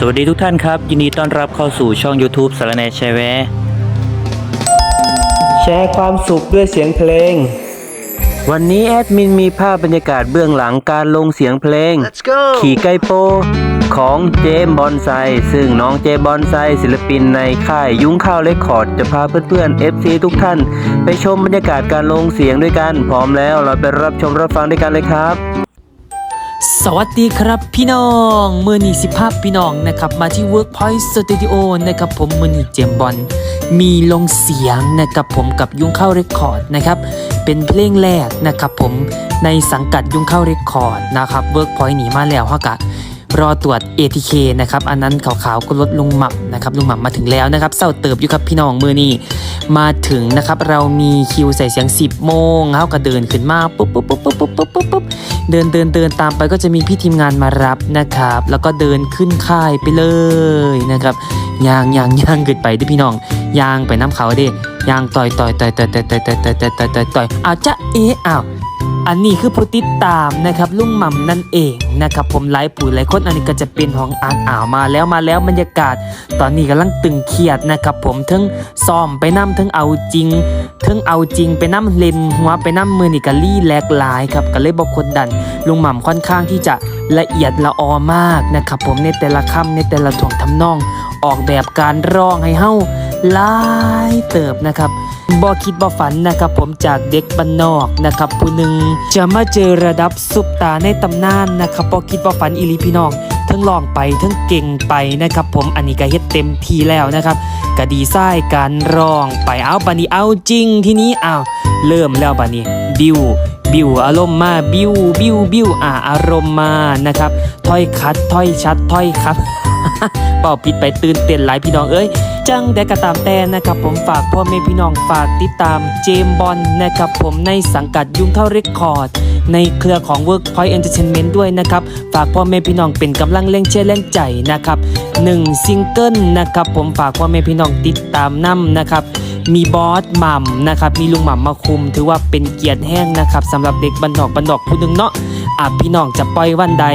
สวัสดีทุกท่านครับ ยินดีต้อนรับเข้าสู่ช่อง YouTube สารแหนแชร์แวร์แชร์ความสุขด้วยเสียงเพลง วันนี้แอดมินมีภาพบรรยากาศเบื้องหลังการลงเสียงเพลง Let's go ขี่ไกโป ของเจมส์บอนไซ ซึ่งน้องเจมส์บอนไซ ศิลปินในค่ายยุ้งข้าวเรคคอร์ด จะพาเพื่อนๆ FC ทุกท่าน ไปชมบรรยากาศการลงเสียงด้วยกัน พร้อมแล้วเราไปรับชมรับฟังด้วยกันเลยครับ สวัสดีครับพี่น้องเมื่อนี่สิภาพพี่น้องนะครับมาที่ Workpoint Studio นะครับผมเมื่อนี่เจมบอลมีลงเสียงนะครับผมกับยุ่งเข้าเรคคอร์ดนะครับเป็นเพลงแรกนะครับผมในสังกัดยุ่งเข้าเรคคอร์ดนะครับ Workpoint หนีมาแล้วฮะกะรอตรวจ ATK นะครับ อันนั้นขาวๆก็ลดลงหมับนะครับลงหมับมาถึงแล้วนะครับเศร้าเติบอยู่ครับพี่น้องมือนี่มาถึงนะครับเรามีคิวใส่เสียง 10 โมงเขาก็เดินขึ้นมาปุ๊บปุ๊บปุ๊บปุ๊บปุ๊บปุ๊บปุ๊บ เดินเดินเดินตามไปก็จะมีพี่ทีมงานมารับนะครับ แล้วก็เดินขึ้นค่ายไปเลยนะครับยางยางยางเกิดไปด้วยพี่น้องยางไปน้ำเขาดิยางต่อยต่อยต่อยต่อยต่อยต่อยต่อยต่อยต่อยต่อยต่อยอยอ้าจะเอะอ้าว อันนี้คือผู้ติดตามนะครับลุงหม่ำนั่นเองนะครับผมไลฟ์ปุ๋ยหลายคนอันนี้ก็จะเป็นของอาร์ตอ่าวมาแล้วมาแล้วบรรยากาศ ตอนนี้กำลังตึงเครียดนะครับผมทั้งซ้อมไปน้ำทั้งเอาจริงทั้งเอาจริงไปน้ำเลนหัวไปน้ำมือนิกาลี่แหลกหลายครับก็เลยบอกคนดันลุงหม่ำค่อนข้างที่จะละเอียดละออมากนะครับผมในแต่ละคำในแต่ละถ่วงทำนอง ออกแบบการร้องให้เฮ้า หลายเติบนะครับบ่คิดบ่ฝันนะครับผมจากเด็กบ้านนอกนะครับผู้หนึ่งจะมาเจอระดับซุปตาในตำนานนะครับบ่คิดบ่ฝันอีลีพี่น้องทั้งลองไปทั้งเก่งไปนะครับผมอันนี้ก็เฮ็ดเต็มทีแล้วนะครับก็ดีไซน์การร้องไปเอาบันนี้เอาจริงทีนี้อ้าวเริ่มแล้วบันนี้บิวบิวอารมณ์มาบิวบิวบิวอ่าอารมณ์มานะครับถ้อยคัดถ้อยชัดถ้อยครับ เป่าผิดไปตื่นเต้นหลายพี่น้องเอ้ยจังได้กระตามแต่นะครับผมฝากพ่อแม่พี่น้องฝากติดตามเจมบอลนะครับผมในสังกัดยุงเท่าเรคคอร์ดในเครือของ Workpoint Entertainment ด้วยนะครับ ฝากพ่อแม่พี่น้องเป็นกำลังเล่งเชื่อเล่งใจนะครับ1ซิงเกิลนะครับผมฝากพ่อแม่พี่น้องติดตามนํนะครับมีบอสหม่ำนะครับมีลุงหม่ำมาคุม ถือว่าเป็นเกียรติแห้งนะครับสำหรับเด็กบันดอกบันดอกผู้หนึ่งเนาะ อะพี่น้องจะปล่อยวันใด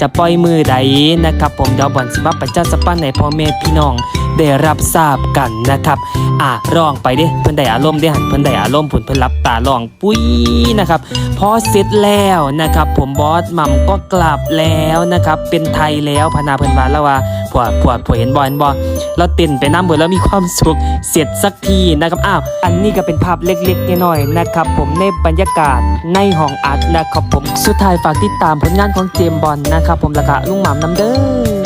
จะปล่อยมือใดนะครับ ผมเดี๋ยวบอนสิมาประชาสัมพันธ์ในพ่อแม่พี่น้อง ได้รับทราบกันนะครับอะร้องไปเด้เพิ่นได้อารมณ์ได้หันเพิ่นได้อารมณ์ผุนเพิ่นรับตาร้องปุ้ยนะครับพอเสร็จแล้วนะครับ ผมบอสหม่ำก็กลับแล้วนะครับเป็นไทยแล้วพนาเพิ่นว่าแล้วว่าผัวผัวผัวเห็นบอลบอเราเต้นไปน้ำเบิดแล้วมีความสุขเสร็จสักทีนะครับอ้าวอันนี้ก็เป็นภาพเล็กๆน้อยๆนะครับ ผมในบรรยากาศในห้องอัดนะครับผมสุดท้ายฝากติดตามผลงานของเจมบอลนะครับผมและกะลุงหม่ำน้ำเด้อ